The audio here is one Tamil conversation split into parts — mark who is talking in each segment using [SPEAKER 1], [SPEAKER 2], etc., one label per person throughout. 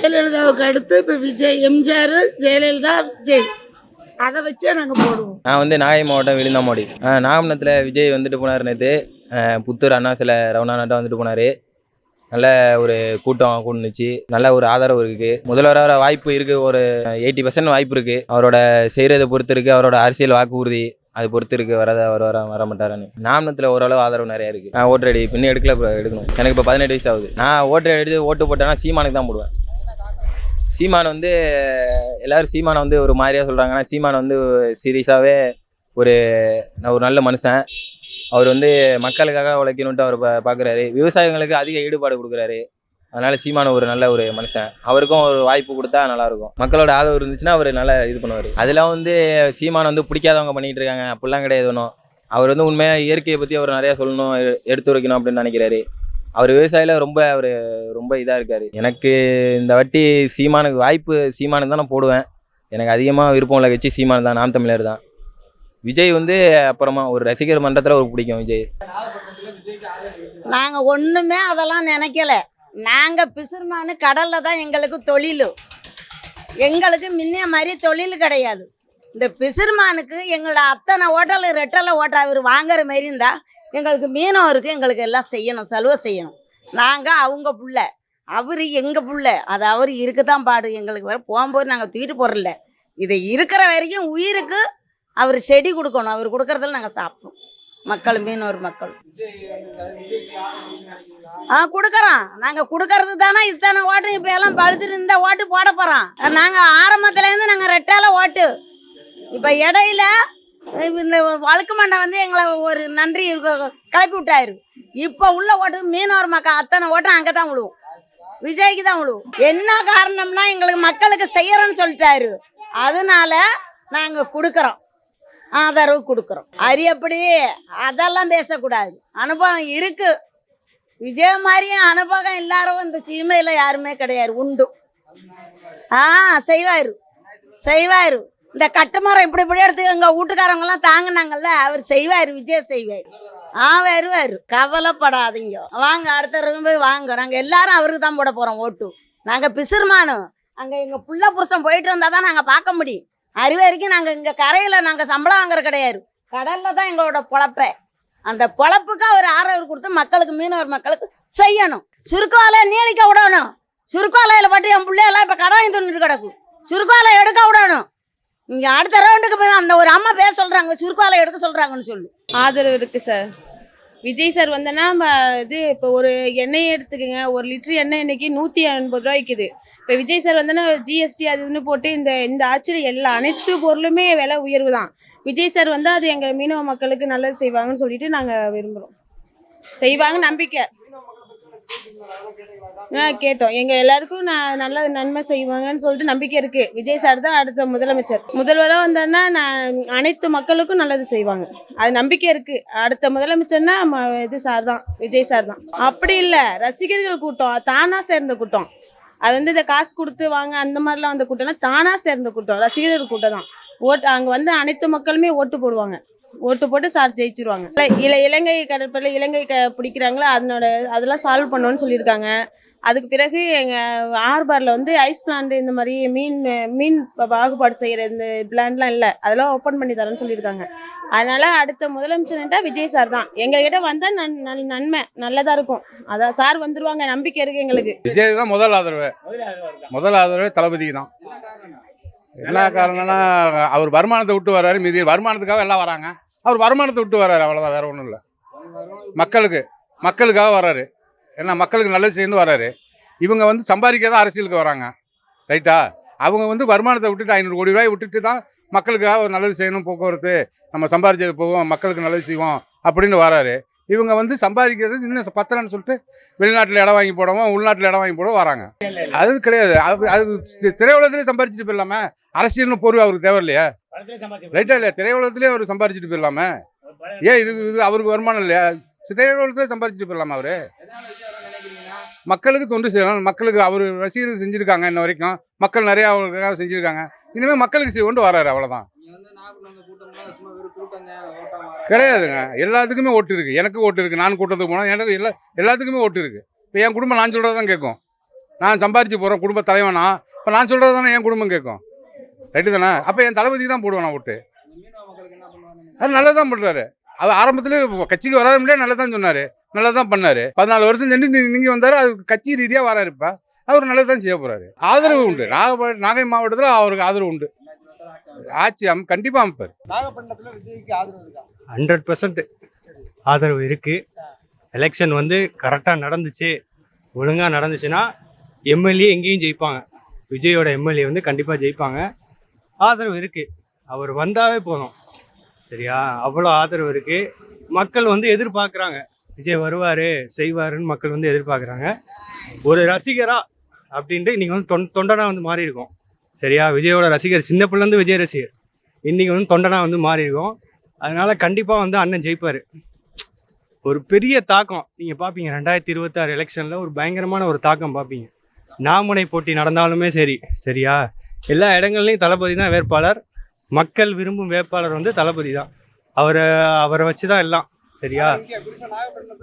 [SPEAKER 1] ஜெயலலிதாவுக்கு அடுத்து இப்போ விஜய் எம்ஜிஆர் ஜெயலலிதா விஜய். அதை வச்சே நாங்கள் போடுவோம்.
[SPEAKER 2] நான் வந்து நாகை மாவட்டம் விழுந்தாமோடி. நாகப்பட்டினத்தில் விஜய் வந்துட்டு போனார் நேற்று புத்தூர் அண்ணா சில ரவுண்டானாட்டம் வந்துட்டு போனார். நல்ல ஒரு கூட்டம் கூடுனுச்சு. நல்ல ஒரு ஆதரவு இருக்குது முதல்வராக வாய்ப்பு இருக்குது ஒரு எயிட்டி பர்சன்ட் வாய்ப்பு இருக்குது அவரோட செய்கிறத பொறுத்து இருக்குது அவரோட அரசியல் வாக்குறுதி அது பொறுத்து இருக்குது வரத வர வர வர மாட்டாரான்னு. நாமனத்தில் ஓரளவு ஆதரவு நிறையா இருக்குது நான் ஓட்டு அடி பின்ன எடுக்கல இப்போ எடுக்கணும். எனக்கு இப்போ பதினெட்டு வயசு ஆகுது. நான் ஓட்டு எடுத்து ஓட்டு போட்டேன்னா சீமானுக்கு தான் போடுவேன். சீமான் வந்து எல்லாரும் சீமானை வந்து ஒரு மாதிரியாக சொல்கிறாங்கன்னா சீமான் வந்து சீரியஸாகவே ஒரு நான் ஒரு நல்ல மனுஷன். அவர் வந்து மக்களுக்காக உழைக்கணுன்ட்டு அவர் பா பார்க்குறாரு விவசாயிகளுக்கு அதிக ஈடுபாடு கொடுக்குறாரு. அதனால சீமான ஒரு நல்ல ஒரு மனுஷன். அவருக்கும் ஒரு வாய்ப்பு கொடுத்தா நல்லாயிருக்கும். மக்களோட ஆதரவு இருந்துச்சுன்னா அவர் நல்லா இது பண்ணுவார். அதெல்லாம் வந்து சீமான் வந்து பிடிக்காதவங்க பண்ணிகிட்டு இருக்காங்க. அப்படிலாம் கிடையாது ஒன்றும் அவர் வந்து உண்மையாக இயற்கையை பற்றி அவர் நிறையா சொல்லணும் எ- எடுத்து வைக்கணும் அப்படின்னு நினைக்கிறாரு. அவர் விவசாயியில் ரொம்ப அவர் ரொம்ப இதாக இருக்கார். எனக்கு இந்த வாட்டி சீமானுக்கு வாய்ப்பு சீமானுக்கு தான் நான் போடுவேன். எனக்கு அதிகமாக விருப்பம் உள்ள கட்சி சீமான் தான் நாம் தமிழர் தான். விஜய் வந்து அப்புறமா ஒரு ரசிகர் மன்றத்தில் ஒரு பிடிக்கும் விஜய்.
[SPEAKER 3] நாங்கள் ஒன்றுமே அதெல்லாம் நினைக்கல. நாங்கள் பிசுர்மானு கடலில் தான் எங்களுக்கு தொழில். எங்களுக்கு முன்னே மாதிரி தொழில் கிடையாது. இந்த பிசுர்மானுக்கு எங்களோட அத்தனை ஓட்டல் ரெட்டலை ஓட்ட அவர் வாங்குற மாதிரி இருந்தால் எங்களுக்கு மீனவருக்கு எங்களுக்கு எல்லாம் செய்யணும் செலவு செய்யணும். நாங்கள் அவங்க புள்ள. அவர் எங்கள் புள்ள? அது அவர் இருக்க தான் பாடு. எங்களுக்கு வர போகும்போது நாங்கள் தூக்கிட்டு போகிறல இதை இருக்கிற வரைக்கும் உயிருக்கு அவர் செடி கொடுக்கணும். அவர் கொடுக்குறதில் நாங்கள் சாப்பிட்றோம் மக்கள் மீனவர் மக்கள். ஆ கொடுக்குறோம் நாங்கள் கொடுக்கறது தானே இத்தனை ஓட்டு இப்போ எல்லாம் பழுத்துட்டு இந்த ஓட்டு போட போகிறோம் நாங்கள் ஆரம்பத்துலேருந்து நாங்கள் ரெட்டால ஓட்டு. இப்போ இடையில இந்த வழுக்கு மண்டை வந்து எங்களை ஒரு நன்றி கிளப்பி விட்டாரு. இப்போ உள்ள ஓட்டு மீனவர் மக்கள் அத்தனை ஓட்டம் அங்கே தான் விழுவும். விஜய்க்கு தான் விழுவும். என்ன காரணம்னா எங்களுக்கு மக்களுக்கு செய்யறோன்னு சொல்லிட்டாரு. அதனால நாங்கள் கொடுக்குறோம். ஆதரவு கொடுக்குறோம். அது எப்படி அதெல்லாம் பேசக்கூடாது. அனுபவம் இருக்கு. விஜய் மாதிரியும் அனுபவம் எல்லாரும் இந்த சீமையில் யாருமே கிடையாது. உண்டு. ஆ செய்வாரு. செய்வாரு. இந்த கட்டுமரம் இப்படி இப்படி எடுத்து எங்கள் வீட்டுக்காரவங்கெல்லாம் தாங்கினாங்கல்ல அவர் செய்வார் விஜய் செய்வார். ஆ வருவார். கவலைப்படாதீங்க. வாங்க அடுத்த ரூம் போய் வாங்க. நாங்கள் எல்லாரும் அவருக்கு தான் போட போகிறோம் ஓட்டு. நாங்கள் பிசுர்மானோம் அங்கே எங்கள் புள்ள புருஷன் போயிட்டு வந்தால் தான் நாங்கள் பார்க்க முடியும். அறிவு வரைக்கும் நாங்கள் இங்கே கரையில் நாங்கள் சம்பளம் வாங்குற கிடையாது. கடலில் தான் எங்களோட பொழப்பை. அந்த பொழப்புக்கு அவர் ஆதரவு கொடுத்து மக்களுக்கு மீனவர் மக்களுக்கு செய்யணும். சுருக்காலை நீளிக்க விடணும். சுருக்காலையில் பட்டு என் பிள்ளையெல்லாம் இப்போ கடன் துண்ணிட்டு கிடக்கும் சுருக்காலை எடுக்க விடணும். இங்கே அடுத்த ரவுண்டுக்கு போய் அந்த ஒரு அம்மா பேச சொல்கிறாங்க சுருக்காலை எடுக்க சொல்கிறாங்கன்னு சொல்லு.
[SPEAKER 4] ஆதரவு இருக்குது சார். விஜய் சார் வந்தேன்னா இது இப்போ ஒரு எண்ணெயை எடுத்துக்கோங்க. ஒரு லிட்டர் எண்ணெய் இன்னைக்கு நூற்றி எண்பது ரூபா விற்கிது இப்போ விஜய் சார் வந்தோன்னா ஜிஎஸ்டி அது இதுன்னு போட்டு இந்த இந்த ஆட்சியில் எல்லா அனைத்து பொருளுமே விலை உயர்வு தான். விஜய் சார் வந்து அது எங்கள் மீனவ மக்களுக்கு நல்லது செய்வாங்கன்னு சொல்லிட்டு நாங்கள் விரும்புகிறோம் செய்வாங்க நம்பிக்கை. ஆ கேட்டோம். எங்கள் எல்லாருக்கும் நான் நல்ல நன்மை செய்வாங்கன்னு சொல்லிட்டு நம்பிக்கை இருக்குது விஜய் சார் தான் அடுத்த முதலமைச்சர். முதல்வராக வந்தாருன்னா நான் அனைத்து மக்களுக்கும் நல்லது செய்வாங்க. அது நம்பிக்கை இருக்கு. அடுத்த முதலமைச்சர்னா ம- இது சார் தான். விஜய் சார் தான். அப்படி இல்லை. ரசிகர்கள் கூட்டம். தானா சேர்ந்த கூட்டம். அது வந்து இந்த காசு கொடுத்து வாங்க அந்த மாதிரிலாம் வந்த கூட்டம்னா தானா சேர்ந்த கூட்டம். ரசிகர்கள் கூட்டம் தான். ஓட்டு அங்கே வந்து அனைத்து மக்களுமே ஓட்டு போடுவாங்க. ஓட்டு போட்டு சார் ஜெயிச்சிருவாங்க. இல்லை இல்லை இலங்கை கடற்படையில் இலங்கை க பிடிக்கிறாங்களோ? அதனோட அதெல்லாம் சால்வ் பண்ணோன்னு சொல்லியிருக்காங்க. அதுக்கு பிறகு எங்கள் ஆர்பாரில் வந்து ஐஸ் பிளான்ட் இந்த மாதிரி மீன் மீன் பாகுபாடு செய்கிற இந்த பிளான்ட்லாம் இல்லை. அதெல்லாம் ஓப்பன் பண்ணி தரேன்னு சொல்லியிருக்காங்க. அதனால் அடுத்த முதலமைச்சர்ன்ட்டா விஜய் சார் தான். எங்ககிட்ட வந்தால் நன் நல் நன்மை. நல்லதாக இருக்கும். அதான் சார் வந்துருவாங்க. நம்பிக்கை இருக்கு எங்களுக்கு.
[SPEAKER 5] விஜய் தான் முதல் ஆதரவு. முதல் ஆதரவு தளபதிக்கு தான். என்ன காரணம்னா அவர் வருமானத்தை விட்டு வர்றாரு மீதி வருமானத்துக்காக எல்லாம் வராங்க. அவர் வருமானத்தை விட்டு வர்றாரு அவ்வளோதான் வேற ஒன்றும் இல்லை. மக்களுக்கு மக்களுக்காக வர்றாரு. ஏன்னா மக்களுக்கு நல்லது செய்யணும் வர்றாரு. இவங்க வந்து சம்பாதிக்க தான் அரசியலுக்கு வராங்க. ரைட்டா? அவங்க வந்து வருமானத்தை விட்டுட்டு ஐநூறு கோடி ரூபாய் விட்டுட்டு தான் மக்களுக்காக ஒரு நல்லது செய்யணும் போக்குவரத்து. நம்ம சம்பாதிச்சது போவோம் மக்களுக்கு நல்லது செய்வோம் அப்படின்னு வராரு இவங்க வந்து சம்பாதிக்கிறது இன்னும் பத்தலன்னு சொல்லிட்டு வெளிநாட்டில் இடம் வாங்கி போடவும் உள்நாட்டில் இடம் வாங்கி போடவும் வராங்க. அது கிடையாது. அது அது திரையுலகத்திலே சம்பாரிச்சிட்டு போயிடலாமே. அரசியல்னு பொருள் அவருக்கு தேவை இல்லையா ரைட்டா இல்லையா? திரையுலகத்திலே அவர் சம்பாரிச்சிட்டு போயிடலாமே. ஏன் இது இது அவருக்கு வருமானம் இல்லையா? திரையுலகத்திலே சம்பாரிச்சிட்டு போயிடலாமா அவரு? மக்களுக்கு தொண்டு செய்யணும் மக்களுக்கு அவர் ரசிகர்கள் செஞ்சுருக்காங்க இன்ன வரைக்கும். மக்கள் நிறையா அவருக்காக செஞ்சுருக்காங்க. இனிமேல் மக்களுக்கு செய்ய கொண்டு வராரு அவ்வளோதான் கிடையாதுங்க. எல்லாத்துக்குமே ஓட்டு இருக்கு. எனக்கு ஓட்டு இருக்கு. நான் கூட்டத்துக்கு போனால் எனக்கு எல்லா எல்லாத்துக்குமே ஓட்டு இருக்கு. இப்போ என் குடும்பம் நான் சொல்கிறதான் கேட்கும். நான் சம்பாரிச்சு போகிறேன் குடும்ப தலைவனா? இப்போ நான் சொல்கிறது தானே என் குடும்பம் கேட்கும். ரைட்டு தானே? அப்போ என் தளபதி தான் போடுவேன் ஓட்டு? அது நல்லா தான் பண்ணுறாரு அவர் ஆரம்பத்தில் கட்சிக்கு வராத முடியாது நல்லா தான் சொன்னார். நல்லா தான் பண்ணார். பதினாலு வருஷம் சென்று நீங்கள் வந்தார். அது கட்சி ரீதியாக வராரு இப்போ. அவர் நல்லது தான் செய்ய போகிறாரு ஆதரவு உண்டு. நாகப்ப நாகை மாவட்டத்தில் அவருக்கு ஆதரவு உண்டு. ஆட்சி அம் கண்டிப்பாக அமைப்பார்.
[SPEAKER 6] நாகப்பட்டினத்துல விஜய்க்கு ஆதரவு இருக்கா?
[SPEAKER 7] ஹண்ட்ரட் பர்சன்ட் ஆதரவு இருக்குது எலெக்ஷன் வந்து கரெக்டாக நடந்துச்சு. ஒழுங்காக நடந்துச்சுன்னா எம்எல்ஏ எங்கேயும் ஜெயிப்பாங்க. விஜயோட எம்எல்ஏ வந்து கண்டிப்பாக ஜெயிப்பாங்க. ஆதரவு இருக்குது அவர் வந்தாவே போதும். சரியா? அவ்வளோ ஆதரவு இருக்குது மக்கள் வந்து எதிர்பார்க்குறாங்க. விஜய் வருவார் செய்வாருன்னு மக்கள் வந்து எதிர்பார்க்குறாங்க. ஒரு ரசிகரா அப்படின்ட்டு இன்னைக்கு வந்து தொன் தொண்டனா வந்து மாறி இருக்கும் சரியா? விஜயோட ரசிகர் சின்ன பிள்ளைலேருந்து விஜய் ரசிகர். இன்றைக்கி வந்து தொண்டனாக வந்து மாறி இருக்கும் கண்டிப்பாக வந்து அண்ணன் ஜெயிப்பார். ஒரு பெரிய தாக்கம். நீங்கள் பார்ப்பீங்க ரெண்டாயிரத்தி இருபத்தாறு எலெக்ஷனில் ஒரு பயங்கரமான ஒரு தாக்கம் பார்ப்பீங்க நாமுனை போட்டி நடந்தாலுமே சரி சரியா? எல்லா இடங்கள்லையும் தளபதி தான் வேட்பாளர். மக்கள் விரும்பும் வேட்பாளர் வந்து தளபதி தான். அவரை அவரை வச்சு தான் எல்லாம். சரியா?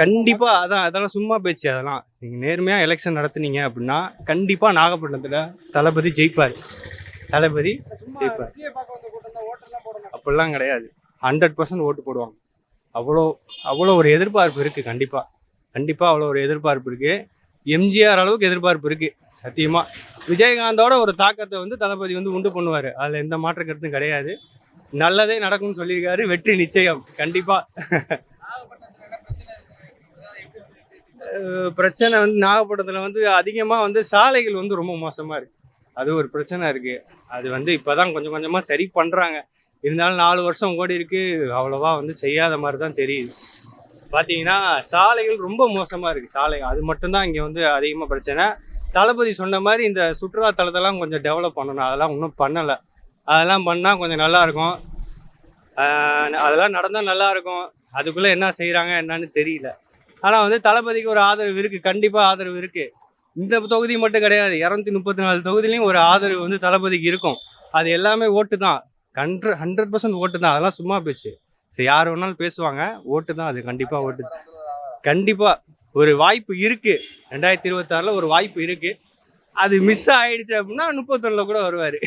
[SPEAKER 7] கண்டிப்பாக அதான் அதெல்லாம் சும்மா பேச்சு அதெல்லாம். நீங்கள் நேர்மையாக எலெக்ஷன் நடத்துனீங்க அப்படின்னா கண்டிப்பாக நாகப்பட்டினத்தில் தளபதி ஜெயிப்பார். தளபதி ஜெயிப்பார். அப்படிலாம் கிடையாது. ஹண்ட்ரட் பர்சன்ட் ஓட்டு போடுவாங்க. அவ்வளோ அவ்வளோ ஒரு எதிர்பார்ப்பு இருக்குது கண்டிப்பாக கண்டிப்பாக அவ்வளோ ஒரு எதிர்பார்ப்பு இருக்குது எம்ஜிஆர் அளவுக்கு எதிர்பார்ப்பு இருக்குது சத்தியமாக விஜயகாந்தோட ஒரு தாக்கத்தை வந்து தளபதி வந்து உண்டு பண்ணுவார். அதில் எந்த மாற்ற கருத்தும் கிடையாது. நல்லதே நடக்கும்னு சொல்லியிருக்காரு வெற்றி நிச்சயம் கண்டிப்பாக பிரச்சனை வந்து நாகப்பட்டினத்தில் வந்து அதிகமாக வந்து சாலைகள் வந்து ரொம்ப மோசமாக இருக்குது அது ஒரு பிரச்சனை இருக்குது அது வந்து இப்போ தான் கொஞ்சம் கொஞ்சமாக சரி பண்ணுறாங்க இருந்தாலும் நாலு வருஷம் ஓடி இருக்குது அவ்வளோவா வந்து செய்யாத மாதிரி தான் தெரியுது. பார்த்தீங்கன்னா சாலைகள் ரொம்ப மோசமாக இருக்குது சாலை அது மட்டும்தான் இங்கே வந்து அதிகமாக பிரச்சனை. தளபதி சொன்ன மாதிரி இந்த சுற்றுலா தலத்தெல்லாம் கொஞ்சம் டெவலப் பண்ணணும். அதெல்லாம் இன்னும் பண்ணலை. அதெல்லாம் பண்ணால் கொஞ்சம் நல்லாயிருக்கும் அதெல்லாம் நடந்தால் நல்லாயிருக்கும் அதுக்குள்ளே என்ன செய்கிறாங்க என்னன்னு தெரியல. ஆனால் வந்து தளபதிக்கு ஒரு ஆதரவு இருக்குது கண்டிப்பாக ஆதரவு இருக்குது இந்த தொகுதி மட்டும் கிடையாது. இரநூத்தி முப்பத்தி நாலு தொகுதியிலையும் ஒரு ஆதரவு வந்து தளபதிக்கு இருக்கும். அது எல்லாமே ஓட்டு தான். ஹண்ட்ரட் ஹண்ட்ரட் பர்சன்ட் ஓட்டு தான். அதெல்லாம் சும்மா பேசு. சரி யார் வேணாலும் பேசுவாங்க. ஓட்டு தான். அது கண்டிப்பாக ஓட்டு. கண்டிப்பாக ஒரு வாய்ப்பு இருக்கு. ரெண்டாயிரத்தி இருபத்தாறில் ஒரு வாய்ப்பு இருக்கு. அது மிஸ் ஆயிடுச்சு அப்படின்னா முப்பத்தொன்னில் கூட வருவார்.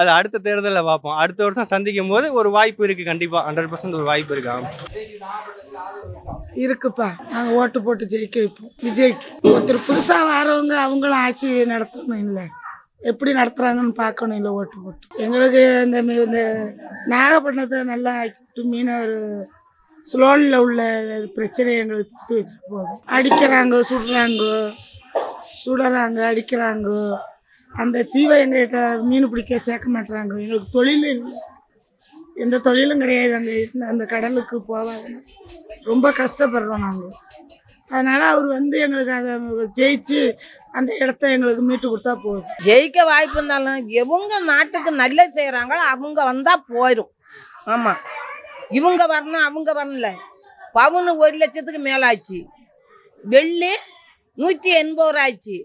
[SPEAKER 7] அது அடுத்த தேர்தலில் பார்ப்போம். அடுத்த வருஷம் சந்திக்கும் போது ஒரு வாய்ப்பு இருக்கு. கண்டிப்பாக ஹண்ட்ரட் பர்சன்ட் ஒரு வாய்ப்பு இருக்கு ஆமா.
[SPEAKER 6] விஜய்க்கு நாகப்பட்டினத்துல ஆதரவு இருக்கா
[SPEAKER 1] இருக்குப்பா. நாங்கள் ஓட்டு போட்டு ஜெயிக்க வைப்போம். விஜய்க்கு. ஒருத்தர் புதுசாக வரவங்க அவங்களும் ஆட்சி நடத்தணும் இல்லை. எப்படி நடத்துகிறாங்கன்னு பார்க்கணும் இல்லை ஓட்டு போட்டு. எங்களுக்கு இந்த மீ- இந்த நாகப்பட்டினத்தை நல்லா ஆக்கிட்டு மீனவர் ஸ்லோனில் உள்ள பிரச்சனையை எங்களுக்கு தீர்த்து வச்சு போதும். அடிக்கிறாங்க சுடுறாங்க சுடுறாங்க அடிக்கிறாங்க. அந்த தீவை எங்கள்கிட்ட மீன் பிடிக்க சேர்க்க மாட்டுறாங்க எங்களுக்கு தொழில் இல்லை. எந்த தொழிலும் கிடையாது அந்த அந்த கடலுக்கு போவாங்க ரொம்ப கஷ்டப்படுறோம் நாங்கள் அதனால் அவர் வந்து எங்களுக்கு அதை ஜெயிச்சு அந்த இடத்த எங்களுக்கு மீட்டு கொடுத்தா போதும்.
[SPEAKER 8] ஜெயிக்க வாய்ப்பு இருந்தாலும் எவங்க நாட்டுக்கு நல்லது செய்கிறாங்களோ அவங்க வந்தால் போயிடும் ஆமாம் இவங்க வரணும் அவங்க வரல பவுனு ஒரு லட்சத்துக்கு மேலே ஆச்சு வெள்ளி நூற்றி எண்பது ரூபா ஆச்சு.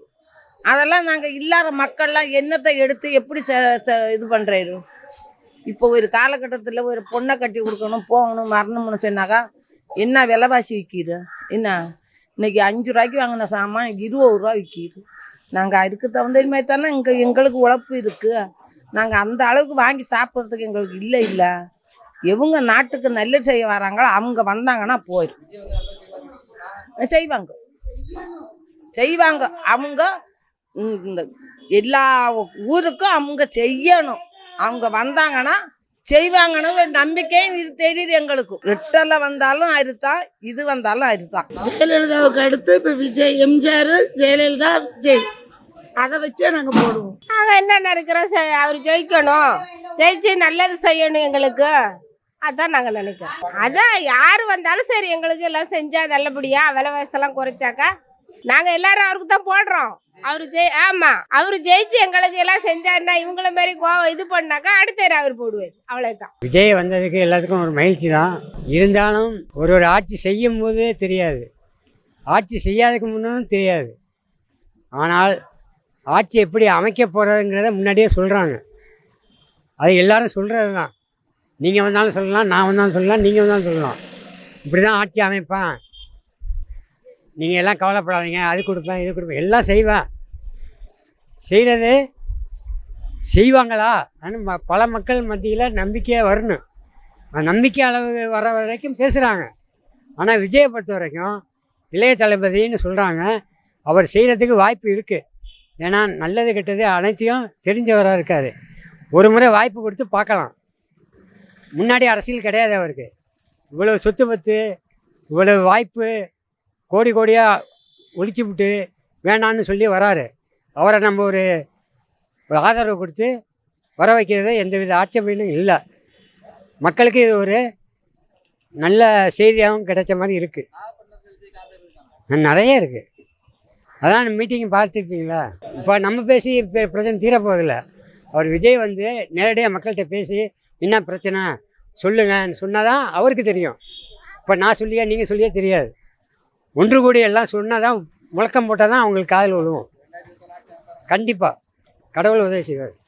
[SPEAKER 8] அதெல்லாம் நாங்கள் இல்லாத மக்கள்லாம் என்னத்தை எடுத்து எப்படி ச- ச- இது பண்ணுறாரு இப்போ ஒரு காலகட்டத்தில் ஒரு பொண்ணை கட்டி கொடுக்கணும் போகணும் வரணும்னு சொன்னாக்கா என்ன விலைவாசி விற்கிது? என்ன? இன்னைக்கு அஞ்சு ரூபாய்க்கு வாங்கின சாமான் இருபது ரூபா விற்கிது. நாங்கள் அதுக்கு தகுந்த மாதிரி தானே இங்கே எங்களுக்கு உழைப்பு இருக்குது நாங்கள் அந்த அளவுக்கு வாங்கி சாப்பிட்றதுக்கு எங்களுக்கு இல்லை இல்லை. எவங்க நாட்டுக்கு நல்ல செய்ய வராங்களோ அவங்க வந்தாங்கன்னா போயிடும் செய்வாங்க. செய்வாங்க. அவங்க இந்த எல்லா ஊருக்கும் அவங்க செய்யணும். அவங்க வந்தாங்கன்னா செய்வாங்கன்னு ஒரு நம்பிக்கையும் தெரியுது எங்களுக்கு ரெட்டலை வந்தாலும் அறுத்தான் இது வந்தாலும் அறுத்தான்
[SPEAKER 1] ஜெயலலிதாவுக்கு அடுத்து இப்போ விஜய் எம்ஜிஆர் ஜெயலலிதா விஜய். அதை வச்சே நாங்கள் போடுவோம்.
[SPEAKER 9] நாங்கள் என்ன நினைக்கிறோம் அவர் ஜெயிக்கணும். ஜெயிச்சு நல்லது செய்யணும் எங்களுக்கு. அதான் நாங்கள் நினைக்கிறோம். அதான் யார் வந்தாலும் சரி எங்களுக்கு எல்லாம் செஞ்சால் நல்லபடியாக விலைவாசெல்லாம் குறைச்சாக்கா நாங்கள் எல்லாரும் அவருக்கு தான் போடுறோம். அவர் ஜெய் ஆமாம் அவர் ஜெயிச்சு எங்களுக்கு எல்லாம் செஞ்சாருன்னா இவங்கள மாதிரி கோவம் இது பண்ணாக்கா அடுத்த அவர் போடுவார். அவ்வளோதான்
[SPEAKER 10] விஜய் வந்ததுக்கு எல்லாத்துக்கும் ஒரு மகிழ்ச்சி தான். இருந்தாலும் ஒரு ஒரு ஆட்சி செய்யும் போதே தெரியாது. ஆட்சி செய்யாததுக்கு முன்னும் தெரியாது. ஆனால் ஆட்சி எப்படி அமைக்க போகிறதுங்கிறத முன்னாடியே சொல்கிறாங்க அது எல்லாரும் சொல்கிறது தான். நீங்கள் வந்தாலும் சொல்லலாம் நான் வந்தாலும் சொல்லலாம் நீங்கள் வந்தாலும் சொல்லலாம். இப்படி தான் ஆட்சி அமைப்பேன். நீங்கள் எல்லாம் கவலைப்படாதீங்க அது கொடுப்பேன் இது கொடுப்பேன் எல்லாம் செய்வேன் செய்கிறது செய்வாங்களா? ஆனால் ம- பல மக்கள் மத்தியில் நம்பிக்கையாக வரணும். அந்த நம்பிக்கை அளவு வர வரைக்கும் பேசுகிறாங்க ஆனால் விஜயை பொறுத்த வரைக்கும் இளைய தளபதின்னு சொல்கிறாங்க அவர் செய்கிறதுக்கு வாய்ப்பு இருக்குது ஏன்னா நல்லது கெட்டது அனைத்தையும் தெரிஞ்சவராக இருக்கார். ஒரு முறை வாய்ப்பு கொடுத்து பார்க்கலாம். முன்னாடி அரசியல் கிடையாது அவருக்கு. இவ்வளோ சொத்து பத்து இவ்வளோ வாய்ப்பு கோடி கோடியாக ஒழிச்சு விட்டு வேணான்னு சொல்லி வராரு. அவரை நம்ம ஒரு ஒரு ஆதரவு கொடுத்து வர வைக்கிறது எந்தவித ஆட்சேபனும் இல்லை. மக்களுக்கு இது ஒரு நல்ல செய்தியாகவும் கிடைச்ச மாதிரி இருக்குது நிறைய இருக்குது அதான் மீட்டிங் பார்த்துருப்பீங்களா? இப்போ நம்ம பேசி இப்போ பிரச்சனை தீரப்போதில்லை அவர் விஜய் வந்து நேரடியாக மக்கள்கிட்ட பேசி என்ன பிரச்சனை? சொல்லுங்கன்னு சொன்னால் தான் அவருக்கு தெரியும். இப்போ நான் சொல்லியா நீங்கள் சொல்லியே தெரியாது. ஒன்று கூடி எல்லாம் சொன்னால் தான் முழக்கம் போட்டால் தான் அவங்களுக்கு காதல் விழுவும். கண்டிப்பாக கடவுள் உதவி செய்வார்.